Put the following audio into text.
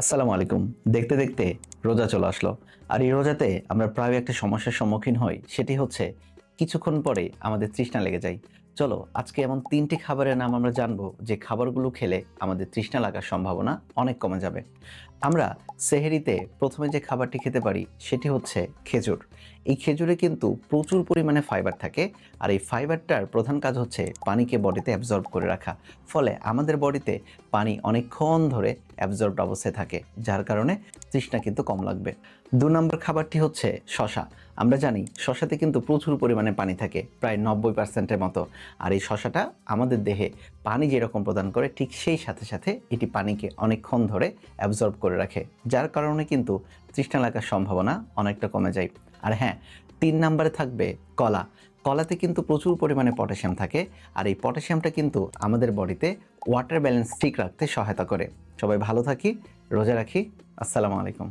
আসসালামু আলাইকুম। দেখতে দেখতে রোজা চলে আসলো। আর এই রোজাতে আমরা প্রায় একটা সমস্যার সম্মুখীন হই, সেটি হচ্ছে কিছুক্ষণ পরে আমাদের তৃষ্ণা লেগে যায়। চলো, আজকে এমন তিনটি খাবারের নাম আমরা জানব, যে খাবারগুলো খেলে আমাদের তৃষ্ণা লাগার সম্ভাবনা অনেক কমে যাবে। আমরা সেহেরিতে প্রথমে যে খাবারটি খেতে পারি, সেটি হচ্ছে খেজুর। এই খেজুরে কিন্তু প্রচুর পরিমাণে ফাইবার থাকে, আর এই ফাইবারটার প্রধান কাজ হচ্ছে পানিকে বডিতে অ্যাবজর্ব করে রাখা। ফলে আমাদের বডিতে পানি অনেকক্ষণ ধরে অ্যাবজর্বড অবস্থায় থাকে, যার কারণে তৃষ্ণা কিন্তু কম লাগবে। দু নম্বর খাবারটি হচ্ছে শশা আমরা জানি শশাতে কিন্তু প্রচুর পরিমাণে পানি থাকে, প্রায় নব্বই পার্সেন্টের মতো। আর এই শশাটা আমাদের দেহে পানি যেরকম প্রদান করে, ঠিক সেই সাথে সাথে এটি পানিকে অনেকক্ষণ ধরে অ্যাবজর্ব করে রাখে, যার কারণে কিন্তু তৃষ্ণা লাগার সম্ভাবনা অনেকটা কমে যায়। আর হ্যাঁ তিন নম্বরে থাকবে কলা। কলাতে কিন্তু প্রচুর পরিমাণে পটাশিয়াম থাকে আর এই পটাশিয়ামটা কিন্তু আমাদের বডিতে ওয়াটার ব্যালেন্স ঠিক রাখতে সহায়তা করে। সবাই ভালো থাকি, রোজা রাখি। আসসালামু আলাইকুম।